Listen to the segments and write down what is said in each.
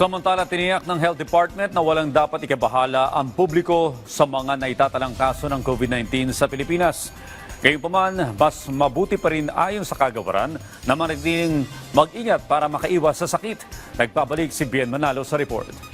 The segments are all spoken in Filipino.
Samantala, tiniyak ng Health Department na walang dapat ikabahala ang publiko sa mga naitatalang kaso ng COVID-19 sa Pilipinas. Gayunpaman, mas mabuti pa rin ayon sa kagawaran na manatiling mag-ingat para makaiwas sa sakit. Nagpabalik si Bien Manalo sa report.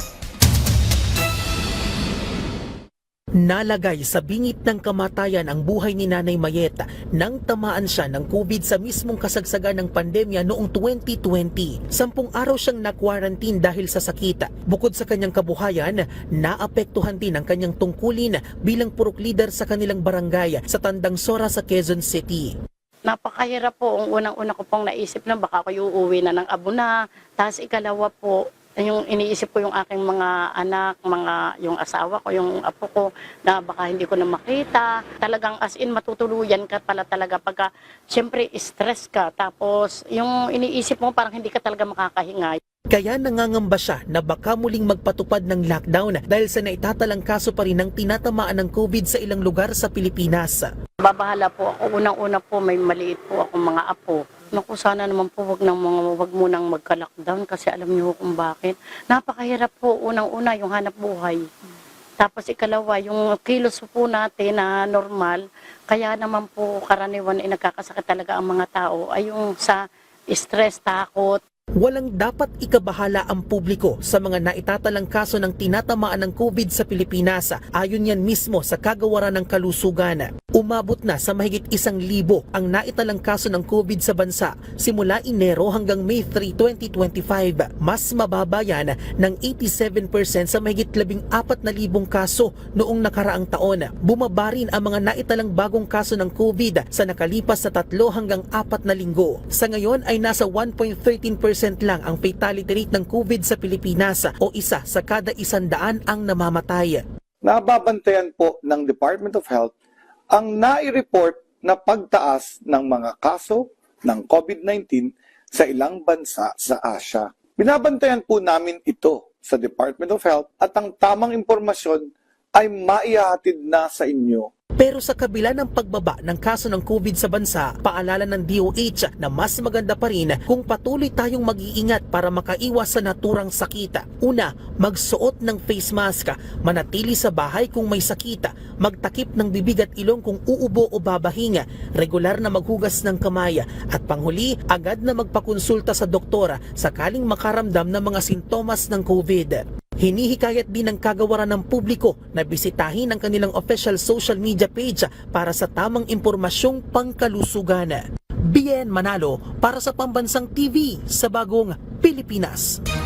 Nalagay sa bingit ng kamatayan ang buhay ni Nanay Mayet nang tamaan siya ng COVID sa mismong kasagsagan ng pandemya noong 2020. Sampung araw siyang na-quarantine dahil sa sakit. Bukod sa kanyang kabuhayan, naapektuhan din ang kanyang tungkulin bilang purok leader sa kanilang barangay sa Tandang Sora sa Quezon City. Napakahirap po. Ang unang-una ko pong naisip na baka ako uuwi na ng abuna. Tapos ikalawa po, yung iniisip ko yung aking mga anak, mga yung asawa ko, yung apo ko, na baka hindi ko na makita. Talagang as in matutuluyan ka pala talaga pagka, syempre stress ka. Tapos yung iniisip mo parang hindi ka talaga makakahinga. Kaya nangangamba siya na baka muling magpatupad ng lockdown dahil sa naitatalang kaso pa rin ng tinatamaan ng COVID sa ilang lugar sa Pilipinas. Babahala po ako. Unang-una po may maliit po akong mga apo. Naku, sana naman po wag, nang mga, wag mo nang magka-lockdown kasi alam niyo kung bakit. Napakahirap po unang-una yung hanap buhay. Tapos ikalawa, yung kilos po natin na normal, kaya naman po karaniwan ay nagkakasakit talaga ang mga tao ay yung sa stress, takot, Walang dapat ikabahala ang publiko sa mga naitatalang kaso ng tinatamaan ng COVID sa Pilipinas ayon yan mismo sa kagawaran ng kalusugan. Umabot na sa mahigit isang libo ang naitalang kaso ng COVID sa bansa simula Enero hanggang May 3, 2025. Mas mababa yan ng 87% sa mahigit 14,000 kaso noong nakaraang taon. Bumaba rin ang mga naitalang bagong kaso ng COVID sa nakalipas sa tatlo hanggang apat na linggo. Sa ngayon ay nasa 1.13% lang ang fatality rate ng COVID sa Pilipinas o isa sa kada isandaan ang namamatay. nababantayan po ng Department of Health ang nai-report na pagtaas ng mga kaso ng COVID-19 sa ilang bansa sa Asia. Binabantayan po namin ito sa Department of Health at ang tamang impormasyon ay maihahatid na sa inyo Pero sa kabila ng pagbaba ng kaso ng COVID sa bansa, paalala ng DOH na mas maganda pa rin kung patuloy tayong mag-iingat para makaiwas sa naturang sakit. Una, magsuot ng face mask, manatili sa bahay kung may sakit, magtakip ng bibig at ilong kung uubo o babahinga, regular na maghugas ng kamay, at panghuli, agad na magpakonsulta sa doktora sakaling makaramdam ng mga sintomas ng COVID. Hinihikayat din ng kagawaran ng publiko na bisitahin ang kanilang official social media page para sa tamang impormasyong pangkalusugan. Bien Manalo para sa Pambansang TV sa Bagong Pilipinas.